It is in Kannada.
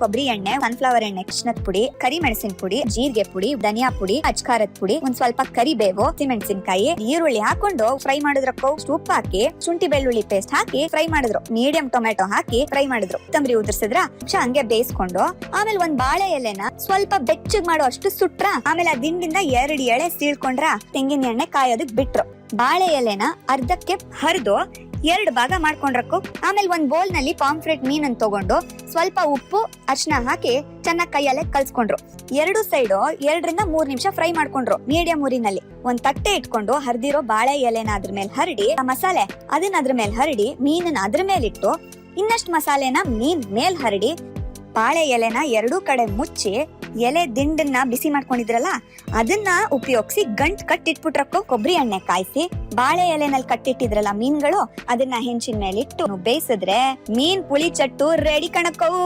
ಕೊಬ್ಬರಿ ಎಣ್ಣೆ ಸನ್ಫ್ಲವರ್ ಎಣ್ಣೆ, ಕೃಷ್ಣದ ಪುಡಿ, ಕರಿ ಮೆಣಸಿನ ಪುಡಿ, ಜೀರಿಗೆ ಪುಡಿ, ಧನಿಯಾ ಪುಡಿ ಅಚ್ಕಾರದ ಪುಡಿ, ಒಂದ್ ಸ್ವಲ್ಪ ಕರಿಬೇವು ಮೆಣಸಿನಕಾಯಿ, ಈರುಳ್ಳಿ ಹಾಕೊಂಡು ಫ್ರೈ ಮಾಡಿದ್ರಕ್ಕೋ ಸೂಪ್ ಹಾಕಿ, ಶುಂಠಿ ಬೆಳ್ಳುಳ್ಳಿ ಪೇಸ್ಟ್ ಹಾಕಿ ಫ್ರೈ ಮಾಡಿದ್ರು. ಮೀಡಿಯಂ ಟೊಮೆಟೊ ಹಾಕಿ ಫ್ರೈ ಮಾಡಿದ್ರು. ತಂಬ್ರಿ ಉದುರ್ಸಿದ್ರ ಹಂಗೆ ಬೇಯಿಸ್ಕೊಂಡು, ಆಮೇಲೆ ಒಂದ್ ಬಾಳೆ ಎಲೆನ ಸ್ವಲ್ಪ ಬೆಚ್ಚಗ್ ಮಾಡೋ ಅಷ್ಟು ಸುಟ್ರ, ಆಮೇಲೆ ಆ ದಿಂಡಿಂದ ಎರಡು ಎಳೆ ಸೀಳ್ಕೊಂಡ್ರ, ತೆಂಗಿನ ಎಣ್ಣೆ ಕಾಯೋದಕ್ ಬಿಟ್ರು. ಬಾಳೆ ಎಲೆನ ಅರ್ಧಕ್ಕೆ ಹರಿದು ಎರಡು ಭಾಗ ಮಾಡ್ಕೊಂಡ್ರಕ್ಕು? ಆಮೇಲೆ ಒಂದ್ ಬೋಲ್ನಲ್ಲಿ ಪಾಂಫ್ರೆಟ್ ಮೀನನ್ ತಗೊಂಡು ಸ್ವಲ್ಪ ಉಪ್ಪು ಅರ್ಶನ ಹಾಕಿ ಚೆನ್ನಾಗಿ ಕೈಯಲ್ಲೇ ಕಲ್ಸ್ಕೊಂಡ್ರು. ಎರಡು ಸೈಡು ಎರಡರಿಂದ ಮೂರ್ ನಿಮಿಷ ಫ್ರೈ ಮಾಡ್ಕೊಂಡ್ರು ಮೀಡಿಯಂ ಊರಿನಲ್ಲಿ. ಒಂದ್ ತಟ್ಟೆ ಇಟ್ಕೊಂಡು ಹರಿದಿರೋ ಬಾಳೆ ಎಲೆನ ಅದ್ರ ಮೇಲೆ ಹರಡಿ, ಆ ಮಸಾಲೆ ಅದನ್ನ ಅದ್ರ ಮೇಲೆ ಹರಡಿ, ಮೀನನ್ನ ಅದ್ರ ಮೇಲೆ ಇಟ್ಟು ಇನ್ನಷ್ಟು ಮಸಾಲೆನ ಮೀನ್ ಮೇಲ್ ಹರಡಿ, ಬಾಳೆ ಎಲೆನ ಎರಡೂ ಕಡೆ ಮುಚ್ಚಿ ಎಲೆ ದಿಂಡನ್ನ ಬಿಸಿ ಮಾಡ್ಕೊಂಡಿದ್ರಲ್ಲ, ಅದನ್ನ ಉಪಯೋಗಿಸಿ ಗಂಟ್ ಕಟ್ಟಿಟ್ಬಿಟ್ರಕ್ಕೂ ಕೊಬ್ಬರಿ ಎಣ್ಣೆ ಕಾಯಿಸಿ. ಬಾಳೆ ಎಲೆನಲ್ಲಿ ಕಟ್ಟಿಟ್ಟಿದ್ರಲ್ಲ ಮೀನ್ಗಳು, ಅದನ್ನ ಹೆಂಚಿನ ಮೇಲೆ ಇಟ್ಟು ಬೇಯಿಸಿದ್ರೆ ಮೀನ್ ಪುಳಿ ಚಟ್ಟು ರೆಡಿ ಕಣಕ್ಕವು